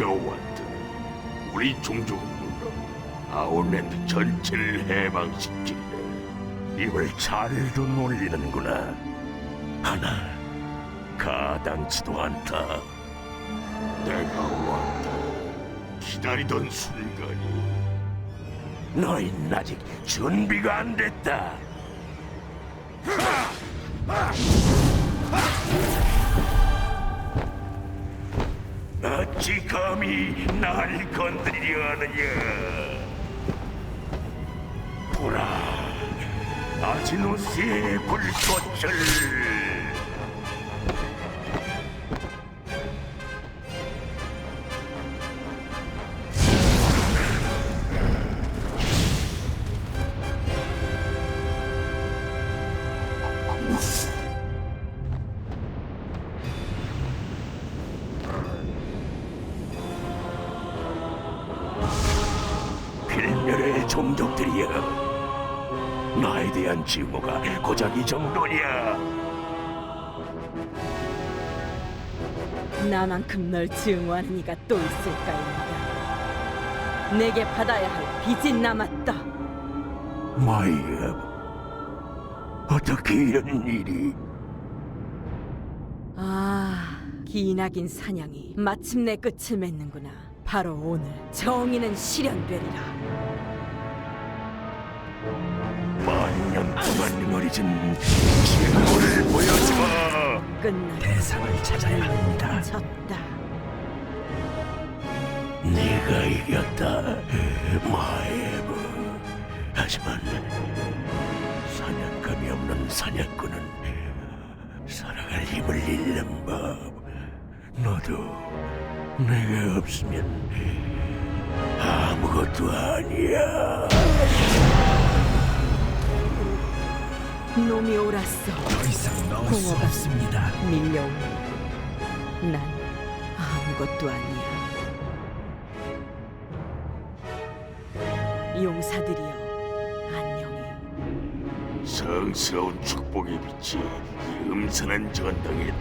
내가 왔다. 우리 종족으로 아웃랜드 전체를 해방시킬래. 입을 잘도 놀리는구나. 하나 가당치도 않다. 내가 왔다. 기다리던 순간이. 너희는 아직 준비가 안 됐다. 어찌 감히 날 건드리려 하느냐? 보라, 아지노스의 불꽃을 필멸의 종족들이여. 나에 대한 증오가 고작 이 정도냐? 나만큼 널 증오하는 이가 또 있을까입니다. 내게 받아야 할 빚이 남았다. 마이업, 어떻게 이런 일이? 아, 기나긴 사냥이 마침내 끝을 맺는구나. 바로 오늘 정의는 실현되리라. 동안 어리진 증오를 보여주마. 끝나. 대상을 찾아야 합니다. 졌다. 네가 이겼다, 마에브. 하지만 사냥감이 없는 사냥꾼은 살아갈 힘을 잃는 법. 너도 내가 없으면 아무것도 아니야. 놈이 옳았어. 더 이상 넣을 수 공허가 없습니다. 밀려오니 난 아무것도 아니야. 용사들이여 안녕히. 성스러운 축복의 빛이 이 음산한 전당에